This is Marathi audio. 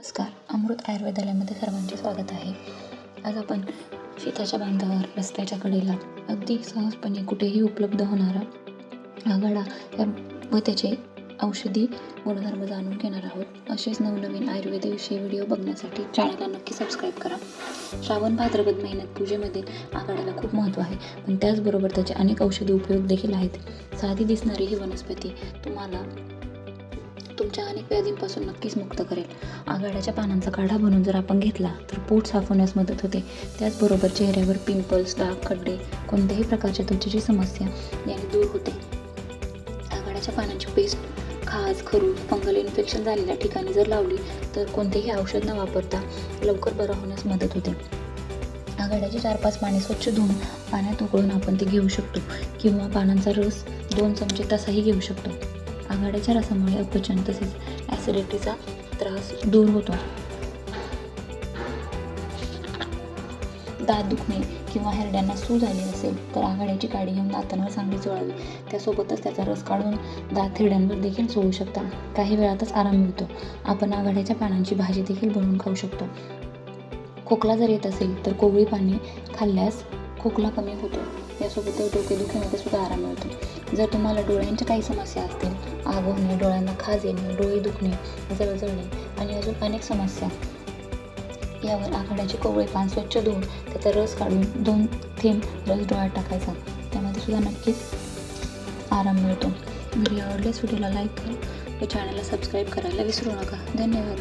नमस्कार. अमृत आयुर्वेदालयामध्ये सर्वांचे स्वागत आहे. आज आपण शेताच्या बांधावर रस्त्याच्या कडेला अगदी सहजपणे कुठेही उपलब्ध होणारा आघाडा व त्याचे औषधी गुणधर्म जाणून घेणार आहोत. असेच नवनवीन आयुर्वेदाविषयी व्हिडिओ बघण्यासाठी चॅनलला नक्की सबस्क्राईब करा. श्रावण भाद्रपद महिन्यात पूजेमध्ये आघाडाला खूप महत्त्व आहे. पण त्याचबरोबर त्याचे अनेक औषधी उपयोग देखील आहेत. साधी दिसणारी ही वनस्पती तुम्हाला तुमच्या अनेक व्याधींपासून नक्कीच मुक्त करेल. आघाड्याच्या पानांचा काढा बनवून जर आपण घेतला तर पोट साफ होण्यास मदत होते. त्याचबरोबर चेहऱ्यावर पिंपल्स डाग खड्डे कोणत्याही प्रकारच्या त्वचेची समस्या याने दूर होते. आघाड्याच्या पानांची पेस्ट खाज खरूज फंगल इन्फेक्शन झालेल्या ठिकाणी जर लावली तर कोणतेही औषध न वापरता लवकर बरं होण्यास मदत होते. आघाड्याची चार पाच पाने स्वच्छ धुवून पाण्यात उकळून आपण ते घेऊ शकतो किंवा पानांचा रस दोन चमचे तसाही घेऊ शकतो. आघाड्याच्या रसामुळे अपचन तसेच ॲसिडिटीचा त्रास दूर होतो. दात दुखणे किंवा हिरड्यांना सूज आली असेल तर आघाड्याची काडी घेऊन दातांवर चांगली चोळावी. त्यासोबतच त्याचा रस काढून दात हिरड्यांवर देखील चोळू शकता. काही वेळातच आराम मिळतो. आपण आघाड्याच्या पानांची भाजी देखील बनवून खाऊ शकतो. खोकला जर येत असेल तर कोवळी पाने खाल्ल्यास खोकला कमी होतो. यासोबतच डोकेदुखीमध्ये सुद्धा आराम मिळतो. जर तुम्हाला डोळ्यांच्या काही समस्या असतील आग होणे डोळ्यांना खाज येणे डोळे दुखणे जळजळणे आणि अजून अनेक समस्या यावर आघाड्याचे कोवळे पान स्वच्छ धुवून त्याचा रस काढून दोन थेंब रस डोळ्यात टाकायचा. त्यामध्ये सुद्धा नक्कीच आराम मिळतो. व्हिडिओ आवडल्यास व्हिडिओला लाईक करा. व चॅनलला सबस्क्राईब करायला विसरू नका. धन्यवाद.